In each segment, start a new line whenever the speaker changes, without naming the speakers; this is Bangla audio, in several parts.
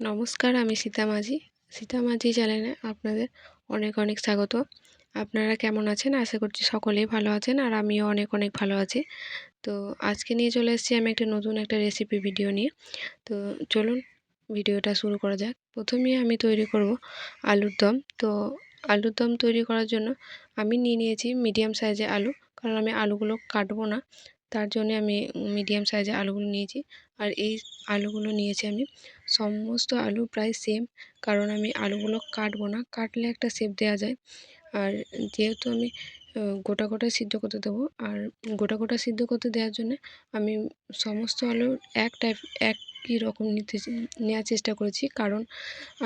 নমস্কার, আমি সীতা মাঝি। সীতা মাঝি চ্যানেলে আপনাদের অনেক অনেক স্বাগত। আপনারা কেমন আছেন? আশা করছি সকলেই ভালো আছেন আর আমিও অনেক অনেক ভালো আছি। তো আজকে নিয়ে চলে এসেছি আমি একটা নতুন একটা রেসিপি ভিডিও নিয়ে। তো চলুন ভিডিওটা শুরু করা যাক। প্রথমেই আমি তৈরি করব আলুর দম। তো আলুর দম তৈরি করার জন্য আমি নিয়ে নিয়েছি মিডিয়াম সাইজে আলু। কারণ আমি আলুগুলো কাটবো না। তার জন্য আমি মিডিয়াম সাইজে আলুগুলো নিয়েছি। আর এই আলুগুলো নিয়েছি আমি। সমস্ত আলু প্রায় সেম কারণ আমি আলুগুলো কাটবো না। কাটলে একটা শেপ দেওয়া যায়। আর যেহেতু আমি গোটা গোটা সিদ্ধ করতে দেবো, আর গোটা গোটা সিদ্ধ করতে দেওয়ার জন্য আমি সমস্ত আলু এক টাইপ একই রকম নিতে নেওয়ার চেষ্টা করেছি। কারণ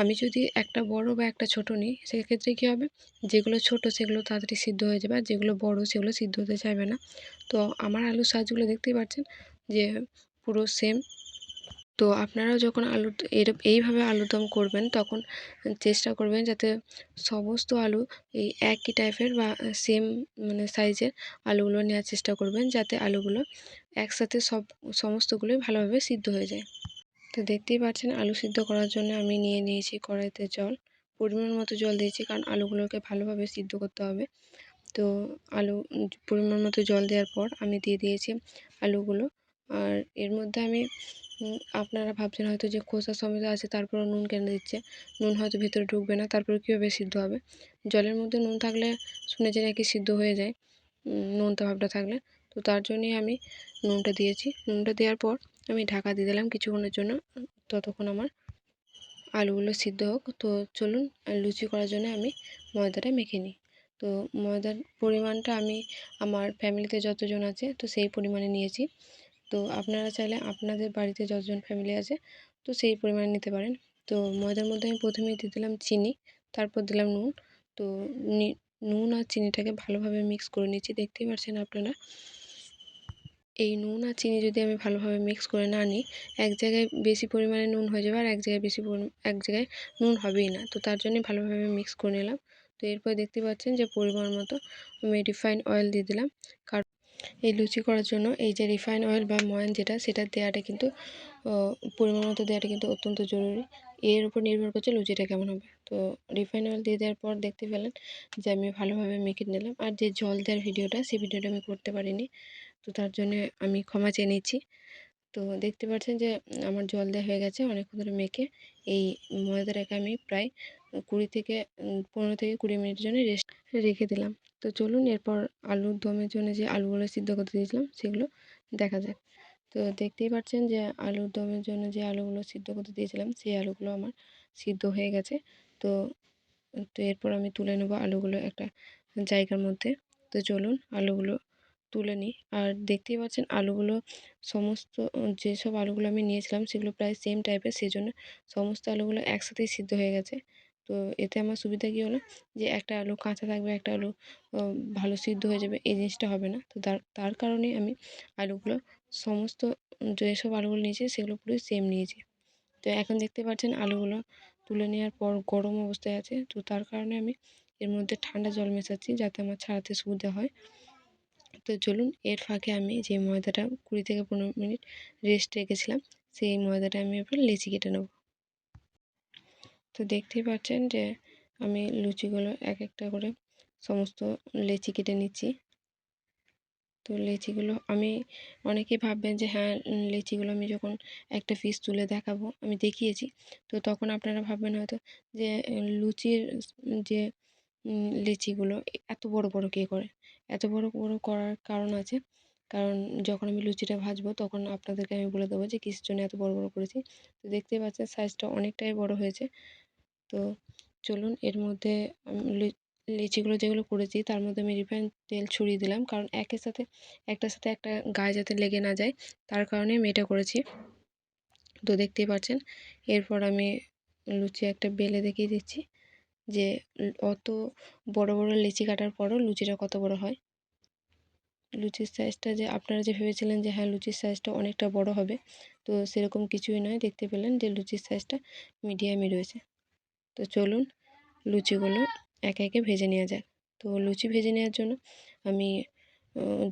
আমি যদি একটা বড় বা একটা ছোট নিই, সেক্ষেত্রে কী হবে? যেগুলো ছোট সেগুলো তাড়াতাড়ি সিদ্ধ হয়ে যাবে, আর যেগুলো বড় সেগুলো সিদ্ধ হতে চাইবে না। তো আমার আলুর সাইজগুলো দেখতেই পাচ্ছেন যে পুরো সেম তো আপনারাও যখন আলু এর এইভাবে আলুরদম করবেন, তখন চেষ্টা করবেন যাতে সমস্ত আলু এই একই টাইপের বা সেম মানে সাইজের আলুগুলো নেওয়ার চেষ্টা করবেন যাতে আলুগুলো একসাথে সব, সমস্তগুলোই ভালোভাবে সিদ্ধ হয়ে যায়। তো দেখতেই পাচ্ছেন আলু সিদ্ধ করার জন্য আমি নিয়ে নিয়েছি কড়াইতে জল। পরিমাণ মতো জল দিয়েছি কারণ আলুগুলোকে ভালোভাবে সিদ্ধ করতে হবে। তো আলু পরিমাণ মতো জল দেওয়ার পর আমি দিয়ে দিয়েছি আলুগুলো আর এর মধ্যে আমি আপনারা ভাবছেন হয়তো যে খোসা সমেত আছে তারপরে নুন কেন দিচ্ছে? নুন হয়তো ভিতরে ঢুকবে না, তারপরে কীভাবে সিদ্ধ হবে? জলের মধ্যে নুন থাকলে শুনেছি নাকি সিদ্ধ হয়ে যায় নুনটা ভাবটা থাকলে। তো তার জন্যই আমি নুনটা দিয়েছি। নুনটা দেওয়ার পর আমি ঢাকা দিয়ে দিলাম কিছুক্ষণের জন্য, ততক্ষণ আমার আলুগুলো সিদ্ধ হোক। তো চলুন, লুচি করার জন্য আমি ময়দাটা মেখে নিই। তো ময়দার পরিমাণটা আমি, আমার ফ্যামিলিতে যতজন আছে, তো সেই পরিমাণে নিয়েছি। তো আপনারা চাইলে আপনাদের বাড়িতে যতজন ফ্যামিলি আছে, তো সেই পরিমাণে নিতে পারেন। তো ময়দার মধ্যে আমি প্রথমেই দিয়ে দিলাম চিনি, তারপর দিলাম নুন। তো নুন আর চিনিটাকে ভালোভাবে মিক্স করে নিচ্ছি। দেখতেই পাচ্ছেন আপনারা, এই নুন আর চিনি যদি আমি ভালোভাবে মিক্স করে না নিই এক জায়গায় বেশি পরিমাণে নুন হয়ে যাবে আর এক জায়গায় বেশি এক জায়গায় নুন হবেই না। তো তার জন্যই ভালোভাবে মিক্স করে নিলাম। তো এরপর দেখতে পাচ্ছেন যে পরিমাণ মতো আমি রিফাইন অয়েল দিয়ে দিলাম। কারণ এই লুচি করার জন্য এই যে রিফাইন অয়েল বা ময়ান যেটা, সেটা দেওয়াটা কিন্তু পরিমাণ মতো দেওয়াটা কিন্তু অত্যন্ত জরুরি। এর উপর নির্ভর করছে লুচিটা কেমন হবে। তো রিফাইন অয়েল দিয়ে দেওয়ার পর দেখতে পেলেন যে আমি ভালোভাবে মেখে নিলাম। আর যে জল দেওয়ার ভিডিওটা সেই ভিডিওটা আমি করতে পারিনি। তো তার জন্য আমি ক্ষমা চেয়ে নিচ্ছি। তো দেখতে পাচ্ছেন যে আমার জল দেওয়া হয়ে গেছে অনেকক্ষণ ধরে মেখে। এই ময়দাটাকে আমি প্রায় কুড়ি থেকে পনেরো থেকে কুড়ি মিনিটের জন্য রেস্ট, রেখে দিলাম। তো চলুন এরপর আলুর দমের জন্য যে আলুগুলো সিদ্ধ করতে দিয়েছিলাম সেগুলো দেখা যাক। তো দেখতেই পাচ্ছেন যে আলুর দমের জন্য যে আলুগুলো সিদ্ধ করতে দিয়েছিলাম সেই আলুগুলো আমার সিদ্ধ হয়ে গেছে। তো তো এরপর আমি তুলে নেব আলুগুলো একটা জায়গার মধ্যে। তো চলুন আলুগুলো তুলে নিই। আর দেখতেই পাচ্ছেন আলুগুলো সমস্ত যেসব আলুগুলো আমি নিয়েছিলাম সেগুলো প্রায় সেম টাইপের সেই জন্য সমস্ত আলুগুলো একসাথেই সিদ্ধ হয়ে গেছে। তো এতে আমার সুবিধা কী হলো? যে একটা আলু কাঁচা থাকবে, একটা আলু ভালো সিদ্ধ হয়ে যাবে, এই জিনিসটা হবে না। তো তার তার কারণেই আমি আলুগুলো সমস্ত যেসব আলুগুলো নিয়েছি, সেগুলো পুরোই সেম নিয়েছি। তো এখন দেখতে পাচ্ছেন আলুগুলো তুলে নেওয়ার পর গরম অবস্থায় আছে। তো তার কারণে আমি এর মধ্যে ঠান্ডা জল মেশাচ্ছি যাতে আমার ছাড়াতে সুবিধা হয়। তো চলুন, এর ফাঁকে আমি যে ময়দাটা কুড়ি থেকে পনেরো মিনিট রেস্ট রেখেছিলাম, সেই ময়দাটা আমি এবার লেচি কেটে নেব। তো দেখতেই পাচ্ছেন যে, আমি লুচিগুলো এক একটা করে সমস্ত লেচি কেটে নিচ্ছি। তো লেচিগুলো আমি, অনেকেই ভাববেন যে হ্যাঁ লেচিগুলো আমি যখন একটা পিস তুলে দেখাবো, আমি দেখিয়েছি। তো তখন আপনারা ভাববেন হয়তো যে, লুচির যে লিচিগুলো এত বড় বড় কে করে? এত বড় বড় করার কারণ আছে। কারণ যখন আমি লুচিটা ভাজবো, তখন আপনাদেরকে আমি বলে দেবো যে, কিসের জন্য এত বড় বড় করেছি? তো দেখতেই পাচ্ছেন সাইজটা অনেকটাই বড় হয়েছে। তো চলুন এর মধ্যে লিচিগুলো যেগুলো করেছি তার মধ্যে আমি রিফাইন তেল ছড়িয়ে দিলাম। কারণ একের সাথে, একটার সাথে একটা গায়ে যাতে লেগে না যায়, তার কারণে আমি এটা করেছি। তো দেখতেই পাচ্ছেন, এরপর আমি লুচি একটা বেলে দেখিয়ে দিচ্ছি যে অত বড় বড় লিচি কাটার পরও লুচিটা কত বড় হয়। লুচির সাইজটা যে, আপনারা যে ভেবেছিলেন যে হ্যাঁ লুচির সাইজটা অনেকটা বড় হবে, তো সেরকম কিছুই নয়। দেখতে পেলেন যে, লুচির সাইজটা মিডিয়ামই রয়েছে। তো চলুন লুচিগুলো একে একে ভেজে নেওয়া যাক। তো লুচি ভেজে নেওয়ার জন্য আমি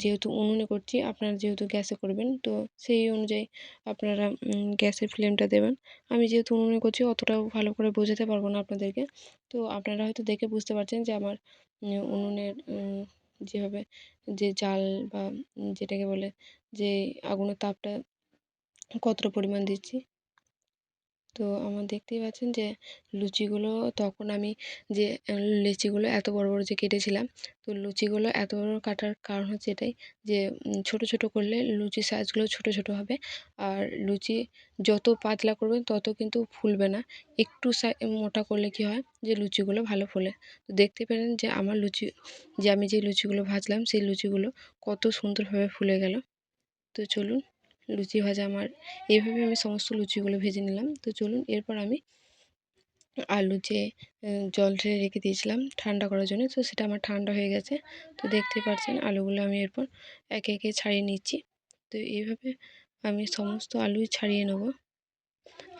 যেহেতু উনুনে করছি, আপনারা যেহেতু গ্যাসে করবেন, তো সেই অনুযায়ী আপনারা গ্যাসের ফ্লেমটা দেবেন। আমি যেহেতু উনুনে করছি, অতটাও ভালো করে বোঝাতে পারব না আপনাদেরকে। তো আপনারা হয়তো দেখে বুঝতে পারছেন যে আমার উনুনের যেভাবে যে জাল বা যেটাকে বলে যে আগুনের তাপটা কতটা পরিমাণ দিচ্ছি। তো আমার দেখতেই পাচ্ছেন যে লুচিগুলো তখন আমি যে লিচিগুলো এত বড় বড় যে কেটেছিলাম, তো লুচিগুলো এত বড় কাটার কারণ হচ্ছে এটাই যে ছোট ছোট করলে লুচির সাইজগুলো ছোট ছোট হবে আর লুচি যত পাতলা করবেন তত কিন্তু ফুলবে না। একটু মোটা করলে কি হয় যে লুচিগুলো ভালো ফোলে। তো দেখতে পেলেন যে আমার লুচি, যে আমি যে লুচিগুলো ভাজলাম সেই লুচিগুলো কত সুন্দরভাবে ফুলে গেল। তো চলুন লুচি ভাজা আমার। এইভাবে আমি সমস্ত লুচিগুলো ভেজে নিলাম। তো চলুন, এরপর আমি আলু যে জল ঢেলে রেখে দিয়েছিলাম ঠান্ডা করার জন্য, তো সেটা আমার ঠান্ডা হয়ে গেছে। তো দেখতে পাচ্ছেন, আলুগুলো আমি এরপর একে একে ছাড়িয়ে নিচ্ছি। তো এইভাবে আমি সমস্ত আলুই ছাড়িয়ে নেব।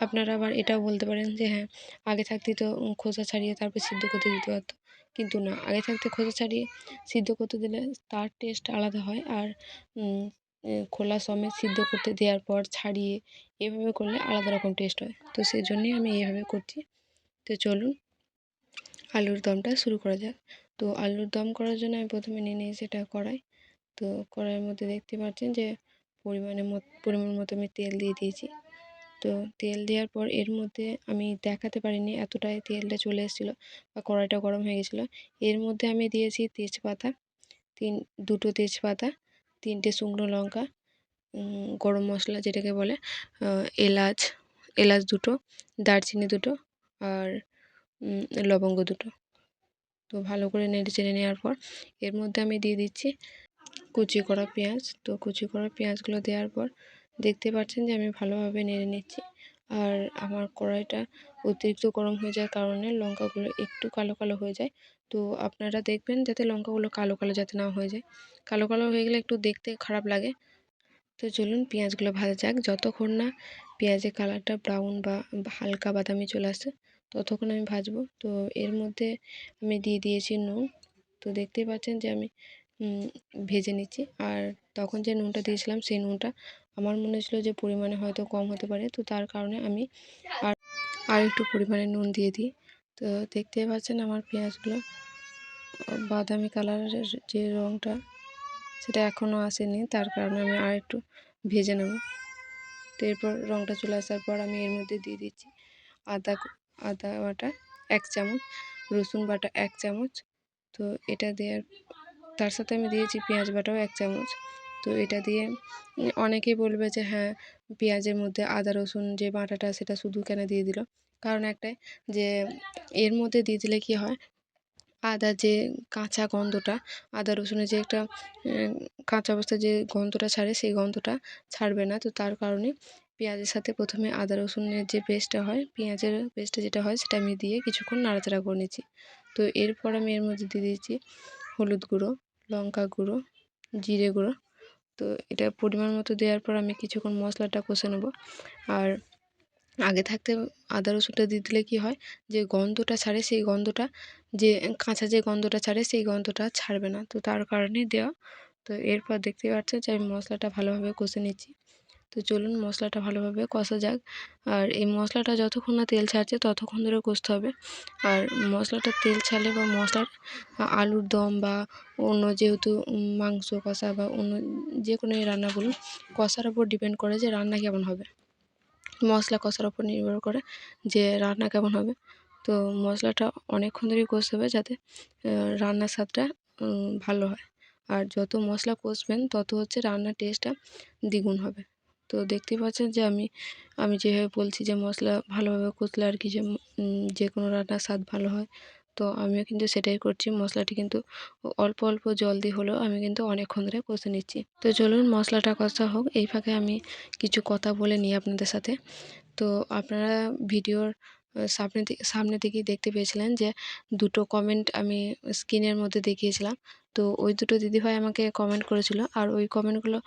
আপনারা আবার এটাও বলতে পারেন যে হ্যাঁ আগে থাকতে তো খোসা ছাড়িয়ে তারপর সিদ্ধ করতে দিতে পারতো, কিন্তু না। আগে থাকতে খোসা ছাড়িয়ে সিদ্ধ করতে দিলে তার টেস্ট আলাদা হয়। আর খোলা সমেত সিদ্ধ করতে দেওয়ার পর ছাড়িয়ে এভাবে করলে আলাদা রকম টেস্ট হয়। তো সেই জন্যই আমি এইভাবে করছি। তো চলুন, আলুর দমটা শুরু করা যাক। তো আলুর দম করার জন্য আমি প্রথমে নিয়ে নিয়েছি এটা কড়াই। তো কড়াইয়ের মধ্যে দেখতে পাচ্ছেন যে পরিমাণে পরিমাণ মতো আমি তেল দিয়ে দিয়েছি। তো তেল দেওয়ার পর এর মধ্যে আমি দেখাতে পারিনি এতটাই তেলটা চলে এসেছিল বা কড়াইটা গরম হয়ে গেছিল। এর মধ্যে আমি দিয়েছি তেজপাতা, তিন, দুটো তেজপাতা তিনটে শুকনো লঙ্কা গরম মশলা যেটাকে বলে এলাচ এলাচ দুটো, দারচিনি দুটো আর লবঙ্গ দুটো। তো ভালো করে নেড়ে চেড়ে নেওয়ার পর এর মধ্যে আমি দিয়ে দিচ্ছি কুচি করা পেঁয়াজ। তো কুচি করা পেঁয়াজগুলো দেওয়ার পর দেখতে পাচ্ছেন যে আমি ভালোভাবে নেড়ে নিচ্ছি। আর আমার কড়াইটা অতিরিক্ত গরম হয়ে যাওয়ার কারণে লঙ্কাগুলো একটু কালো কালো হয়ে যায়। তো আপনারা দেখবেন যাতে লঙ্কাগুলো কালো কালো যাতে না হয়ে যায়। কালো কালো হয়ে গেলে একটু দেখতে খারাপ লাগে। তো চলুন পেঁয়াজগুলো ভাজা যাক। যতক্ষণ না পেঁয়াজের কালারটা ব্রাউন বা হালকা বাদামি চলে আসে ততক্ষণ আমি ভাজবো। তো এর মধ্যে আমি দিয়ে দিয়েছি নুন। তো দেখতেই পাচ্ছেন যে আমি ভেজে নিচ্ছি। আর তখন যে নুনটা দিয়েছিলাম সেই নুনটা আমার মনে হচ্ছিল যে পরিমাণে হয়তো কম হতে পারে। তো তার কারণে আমি আর আর একটু পরিমাণে নুন দিয়ে দিই। তো দেখতেই পাচ্ছেন আমার পেঁয়াজগুলো। বাদামি কালারের যে রঙটা সেটা এখনও আসেনি। তার কারণে আমি আর একটু ভেজে নেব। তো এরপর রঙটা চলে আসার পর আমি এর মধ্যে দিয়ে দিচ্ছি আদা আদা বাটা এক চামচ, রসুন বাটা এক চামচ। তো এটা দেওয়ার, তার সাথে আমি দিয়েছি পেঁয়াজ বাটাও এক চামচ। তো এটা দিয়ে অনেকেই বলবে যে হ্যাঁ পেঁয়াজের মধ্যে আদা, রসুন যে বাটাটা, সেটা শুধু কেন দিয়ে দিল? কারণ একটাই যে, এর মধ্যে দিয়ে দিলে কী হয়? আদা যে কাঁচা গন্ধটা, আদা রসুনের যে একটা কাঁচা অবস্থায় যে গন্ধটা ছাড়ে, সেই গন্ধটা ছাড়বে না। তো তার কারণে পেঁয়াজের সাথে প্রথমে আদা রসুনের যে পেস্টটা হয়, পেঁয়াজের পেস্টটা যেটা হয়, সেটা আমি দিয়ে কিছুক্ষণ নাড়াচাড়া করে নিচ্ছি। তো এরপর আমি এর মধ্যে দিয়ে দিয়েছি হলুদ গুঁড়ো, লঙ্কা গুঁড়ো, জিরে গুঁড়ো। তো এটা পরিমাণ মতো দেওয়ার পর আমি কিছুক্ষণ মশলাটা কষে নেব। আর আগে থাকতে আদা, রসুনটা দিয়ে দিলে কী হয়? যে গন্ধটা ছাড়ে, সেই গন্ধটা যে কাঁচা যে গন্ধটা ছাড়ে, সেই গন্ধটা ছাড়বে না। তো তার কারণেই দেওয়া। তো এরপর দেখতে পাচ্ছেন যে আমি মশলাটা ভালোভাবে কষে নিচ্ছি। তো চলুন মশলাটা ভালোভাবে কষা যাক। আর এই মশলাটা যতক্ষণ না তেল ছাড়ছে, ততক্ষণ ধরে কষতে হবে। আর মশলাটা তেল ছাড়লে বা মশলার আলুর দম বা অন্য যেহেতু মাংস কষা বা অন্য যে কোনো রান্না বলুন কষার ওপর ডিপেন্ড করে যে রান্না কেমন হবে। মশলা কষার ওপর নির্ভর করে যে রান্না কেমন হবে। তো মশলাটা অনেকক্ষণ ধরেই কষতে হবে যাতে রান্নার স্বাদটা ভালো হয়। আর যত মশলা কষবেন, তত হচ্ছে রান্নার টেস্টটা দ্বিগুণ হবে। তো দেখতেই পাচ্ছেন যে আমি আমি যেভাবে বলছি যে মশলা ভালোভাবে কষলে আর কি যে যে কোনো রান্নার স্বাদ ভালো হয় তো আমিও কিন্তু সেটাই করছি। মশলাটি কিন্তু অল্প অল্প জল দিয়ে হলেও আমি কিন্তু অনেকক্ষণ ধরে কষে নিচ্ছি। তো চলুন মশলাটা কষা হোক। এই ফাঁকে আমি কিছু কথা বলে নিই আপনাদের সাথে। তো আপনারা ভিডিওর সামনে সামনে থেকেই দেখতে পেয়েছিলেন যে দুটো কমেন্ট আমি স্ক্রিনের মধ্যে দেখিয়েছিলাম। তো ওই দুটো দিদিভাই আমাকে কমেন্ট করেছিল আর ওই কমেন্টগুলো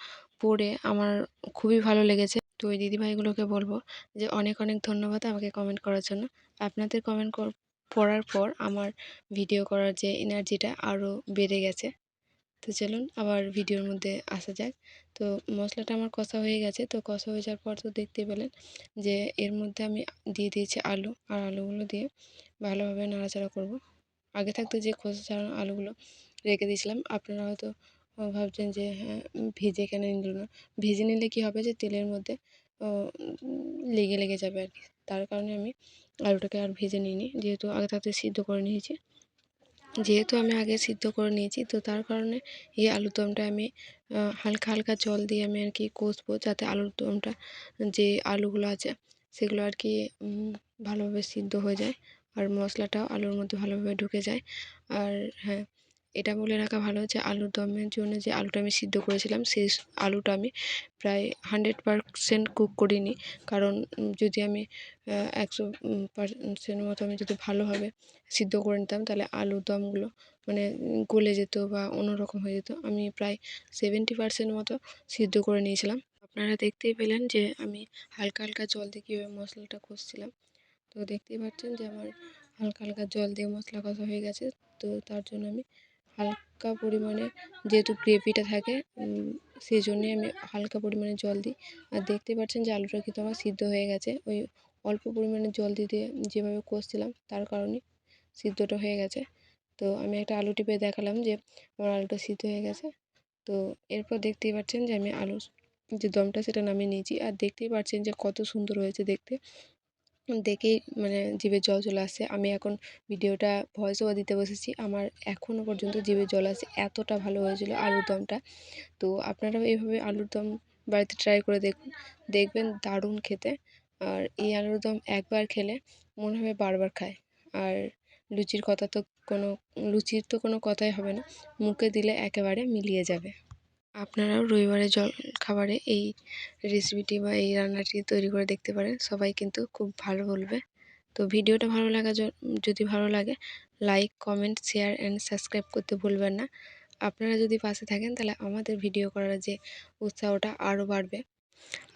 পড়ে আমার খুবই ভালো লেগেছে। তো ওই দিদিভাইগুলোকে বলব যে অনেক অনেক ধন্যবাদ আমাকে কমেন্ট করার জন্য। আপনাদের কমেন্ট পড়ার পর আমার ভিডিও করার যে এনার্জিটা আরও বেড়ে গেছে। তো চলুন আবার ভিডিওর মধ্যে আসা যাক। তো মশলাটা আমার কষা হয়ে গেছে। তো কষা হয়ে যাওয়ার পর তো দেখতে পেলেন যে এর মধ্যে আমি দিয়ে দিয়েছি আলু। আর আলুগুলো দিয়ে ভালোভাবে নাড়াচাড়া করব। আগে থাকতে যে খোসা ছাড়ানো আলুগুলো রেখে দিয়েছিলাম। আপনারা হয়তো ভাবছেন যে হ্যাঁ ভেজে কেন নিল না? ভেজে নিলে কী হবে যে তেলের মধ্যে লেগে লেগে যাবে আর কি। তার কারণে আমি আলুটাকে আর ভেজে নিইনি। যেহেতু আগে থাকতে সিদ্ধ করে নিয়েছি। যেহেতু আমি আগে সিদ্ধ করে নিয়েছি, তো তার কারণে এই আলুর দমটা আমি হালকা হালকা জল দিয়ে আমি আর কি কষবো যাতে আলুর দমটা, যে আলুগুলো আছে, সেগুলো আর কি ভালোভাবে সিদ্ধ হয়ে যায়। আর মশলাটাও আলুর মধ্যে ভালোভাবে ঢুকে যায়। আর হ্যাঁ এটা বলে রাখা ভালো যে আলুর দমের জন্য যে আলুটা আমি সিদ্ধ করেছিলাম, সেই আলুটা আমি প্রায় হান্ড্রেড পারসেন্ট কুক করিনি। কারণ যদি আমি একশো পারসেন্ট মতো আমি যদি ভালোভাবে সিদ্ধ করে নিতাম, তাহলে আলুর দমগুলো মানে গলে যেত বা অন্যরকম হয়ে যেত। আমি প্রায় সেভেন্টি পারসেন্ট মতো সিদ্ধ করে নিয়েছিলাম। আপনারা দেখতেই পেলেন যে আমি হালকা হালকা জল দিয়ে কীভাবে মশলাটা কষছিলাম। তো দেখতেই পাচ্ছেন যে আমার হালকা হালকা জল দিয়ে মশলা কষা হয়ে গেছে। তো তার জন্য আমি হালকা পরিমাণে যেহেতু গ্রেভিটা থাকে সেই জন্যে আমি হালকা পরিমাণে জল দিই। আর দেখতে পাচ্ছেন যে আলুটা কিন্তু আমার সিদ্ধ হয়ে গেছে। ওই অল্প পরিমাণে জল দিয়ে যেভাবে কষছিলাম, তার কারণে সিদ্ধটা হয়ে গেছে। তো আমি একটা আলু টিপে দেখালাম যে আমার আলুটা সিদ্ধ হয়ে গেছে। তো এরপর দেখতেই পাচ্ছেন যে আমি আলুর যে দমটা, সেটা নামিয়ে নিয়েছি। আর দেখতেই পাচ্ছেন যে কত সুন্দর হয়েছে দেখতে। দেখেই মানে জিভে জল চলে আসছে। আমি এখন ভিডিওটা ভয়েস ওভার দিতে বসেছি। আমার এখনও পর্যন্ত জিভে জল আসছে এতটা ভালো হয়েছিল আলুর দমটা। তো আপনারাও এইভাবে আলুর দম বাড়িতে ট্রাই করে দেখুন দেখবেন দারুণ খেতে। আর এই আলুর দম একবার খেলে মনে হবে বারবার খায়। আর লুচির কথা তো কোনো, লুচির তো কোনো কথাই হবে না। মুখে দিলে একেবারে মিলিয়ে যাবে। আপনারাও রবিবারের জল খাবারে এই রেসিপিটি বা এই রান্নাটি তৈরি করে দেখতে পারেন। সবাই কিন্তু খুব ভালো বলবে। তো ভিডিওটা ভালো লাগা যদি ভালো লাগে like comment share and subscribe করতে ভুলবেন না। আপনারা যদি পাশে থাকেন, তাহলে আমাদের ভিডিও করার যে উৎসাহটা আরও বাড়বে।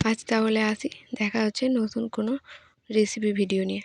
আজ তাহলে আসি। দেখা হচ্ছে নতুন কোনো রেসিপি ভিডিও নিয়ে।